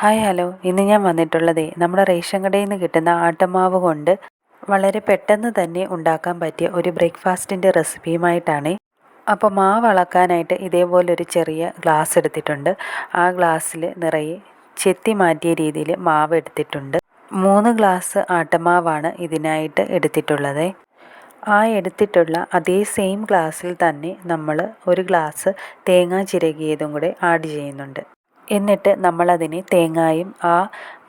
Hi hello. ഇന്ന് ഞാൻ വന്നിട്ടുള്ളത് നമ്മുടെ റേഷൻ കടയിൽ നിന്ന് കിട്ടുന്ന ആട്ടമാവ് കൊണ്ട് വളരെ പെട്ടെന്ന് തന്നെ ഉണ്ടാക്കാൻ പറ്റിയ ഒരു ബ്രേക്ക്ഫാസ്റ്റിന്റെ റെസിപ്പിയുമായിട്ടാണ്. അപ്പോൾ മാവ് അളക്കാനായിട്ട് ഇതേപോലെ ഒരു ചെറിയ ഗ്ലാസ് എടുത്തിട്ടുണ്ട്. ആ ഗ്ലാസ്സിൽ നിറയെ ചെത്തി മാറ്റിയ രീതിയിൽ മാവ് എടുത്തിട്ടുണ്ട്. മൂന്ന് ഗ്ലാസ് ആട്ടമാവാണ് ഇതിനായിട്ട് എടുത്തിട്ടുള്ളത്. ആ എടുത്തിട്ടുള്ള അതേ സെയിം ഗ്ലാസ്സിൽ തന്നെ നമ്മൾ ഒരു ഗ്ലാസ് തേങ്ങാ ചിരകിയതും കൂടെ ആഡ് ചെയ്യുന്നുണ്ട്. എന്നിട്ട് നമ്മളതിനെ തേങ്ങായും ആ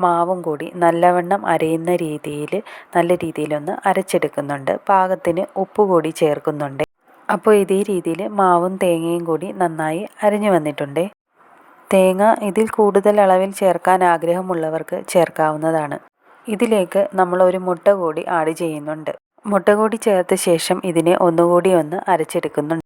മാവും കൂടി നല്ലവണ്ണം അരയുന്ന രീതിയിൽ നല്ല രീതിയിലൊന്ന് അരച്ചെടുക്കുന്നുണ്ട്. പാകത്തിന് ഉപ്പ് കൂടി ചേർക്കുന്നുണ്ട്. അപ്പോൾ ഇതേ രീതിയിൽ മാവും തേങ്ങയും കൂടി നന്നായി അരഞ്ഞു വന്നിട്ടുണ്ട്. തേങ്ങ ഇതിൽ കൂടുതൽ അളവിൽ ചേർക്കാൻ ആഗ്രഹമുള്ളവർക്ക് ചേർക്കാവുന്നതാണ്. ഇതിലേക്ക് നമ്മൾ ഒരു മുട്ട കൂടി ആഡ് ചെയ്യുന്നുണ്ട്. മുട്ട കൂടി ചേർത്ത ശേഷം ഇതിനെ ഒന്നുകൂടി ഒന്ന് അരച്ചെടുക്കുന്നുണ്ട്.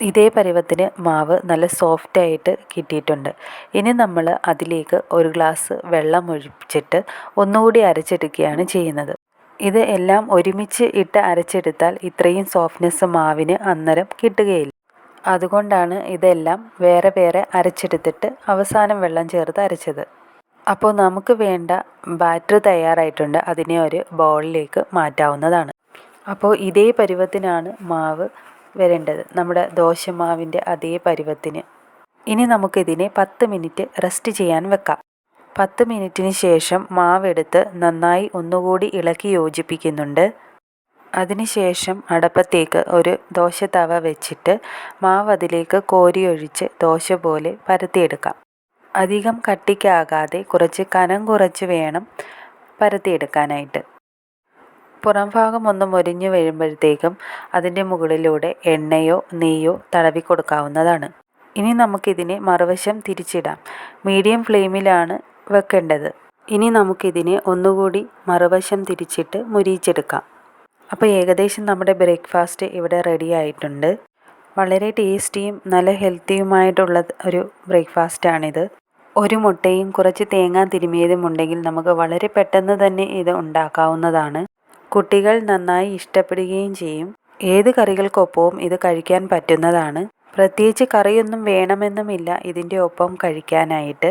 ഇതേ പരുവത്തിന് മാവ് നല്ല സോഫ്റ്റായിട്ട് കിട്ടിയിട്ടുണ്ട്. ഇനി നമ്മൾ അതിലേക്ക് ഒരു ഗ്ലാസ് വെള്ളം ഒഴിച്ചിട്ട് ഒന്നുകൂടി അരച്ചെടുക്കുകയാണ് ചെയ്യുന്നത്. ഇത് എല്ലാം ഒരുമിച്ച് ഇട്ട് അരച്ചെടുത്താൽ ഇത്രയും സോഫ്റ്റ്നെസ് മാവിന് അന്നേരം കിട്ടുകയില്ല. അതുകൊണ്ടാണ് ഇതെല്ലാം വേറെ വേറെ അരച്ചെടുത്തിട്ട് അവസാനം വെള്ളം ചേർത്ത് അരച്ചത്. അപ്പോൾ നമുക്ക് വേണ്ട ബാറ്റർ തയ്യാറായിട്ടുണ്ട്. അതിനെ ഒരു ബൗളിലേക്ക് മാറ്റാവുന്നതാണ്. അപ്പോൾ ഇതേ പരുവത്തിനാണ് മാവ് വരേണ്ടത് നമ്മുടെ ദോശമാവിന്റെ അതേ പരുവത്തിന്. ഇനി നമുക്കിതിനെ പത്ത് മിനിറ്റ് റെസ്റ്റ് ചെയ്യാൻ വെക്കാം. പത്ത് മിനിറ്റിന് ശേഷം മാവെടുത്ത് നന്നായി ഒന്നുകൂടി ഇളക്കി യോജിപ്പിക്കുന്നുണ്ട്. അതിനുശേഷം അടപ്പത്തേക്ക് ഒരു ദോശ തവ വെച്ചിട്ട് മാവ് അതിലേക്ക് കോരിയൊഴിച്ച് ദോശ പോലെ പരത്തിയെടുക്കാം. അധികം കട്ടിക്കാകാതെ കുറച്ച് കനം കുറച്ച് വേണം പരത്തിയെടുക്കാനായിട്ട്. പുറം ഭാഗം ഒന്ന് മൊരിഞ്ഞു വരുമ്പോഴത്തേക്കും അതിന്റെ മുകളിലൂടെ എണ്ണയോ നെയ്യോ തടവി കൊടുക്കാവുന്നതാണ് ഇനി നമുക്കിതിനെ മറുവശം തിരിച്ചിടാം. മീഡിയം ഫ്ലെയിമിലാണ് വെക്കേണ്ടത്. ഇനി നമുക്കിതിനെ ഒന്നുകൂടി മറുവശം തിരിച്ചിട്ട് മുരിയിച്ചെടുക്കാം. അപ്പോൾ ഏകദേശം നമ്മുടെ ബ്രേക്ക്ഫാസ്റ്റ് ഇവിടെ റെഡി ആയിട്ടുണ്ട്. വളരെ ടേസ്റ്റിയും നല്ല ഹെൽത്തിയുമായിട്ടുള്ള ഒരു ബ്രേക്ക്ഫാസ്റ്റാണിത്. ഒരു മുട്ടയും കുറച്ച് തേങ്ങ തിരുമിയതും ഉണ്ടെങ്കിൽ നമുക്ക് വളരെ പെട്ടെന്ന് തന്നെ ഇത് ഉണ്ടാക്കാവുന്നതാണ്. കുട്ടികൾ നന്നായി ഇഷ്ടപ്പെടുകയും ചെയ്യും. ഏത് കറികൾക്കൊപ്പവും ഇത് കഴിക്കാൻ പറ്റുന്നതാണ്. പ്രത്യേകിച്ച് കറിയൊന്നും വേണമെന്നുമില്ല ഇതിന്റെ ഒപ്പം കഴിക്കാനായിട്ട്.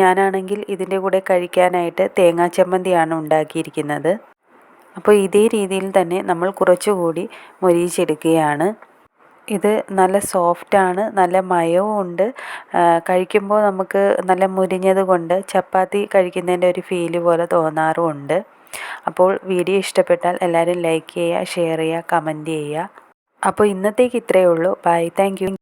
ഞാനാണെങ്കിൽ ഇതിന്റെ കൂടെ കഴിക്കാനായിട്ട് തേങ്ങാ ചമ്മന്തിയാണ് ഉണ്ടാക്കിയിരിക്കുന്നത്. അപ്പോൾ ഇതേ രീതിയിൽ തന്നെ നമ്മൾ കുറച്ചുകൂടി മൊരിയിച്ചെടുക്കുകയാണ്. ഇത് നല്ല സോഫ്റ്റാണ് നല്ല മയവും ഉണ്ട്. കഴിക്കുമ്പോൾ നമുക്ക് നല്ല മുരിഞ്ഞത് കൊണ്ട് ചപ്പാത്തി കഴിക്കുന്നതിന്റെ ഒരു ഫീൽ പോലെ തോന്നാറുമുണ്ട്. അപ്പോൾ വീഡിയോ ഇഷ്ടപ്പെട്ടാൽ എല്ലാവരും ലൈക്ക് ചെയ്യുക ഷെയർ ചെയ്യുക കമന്റ് ചെയ്യുക. അപ്പോൾ ഇന്നത്തേക്ക് ഇത്രയേ ഉള്ളൂ. Bye thank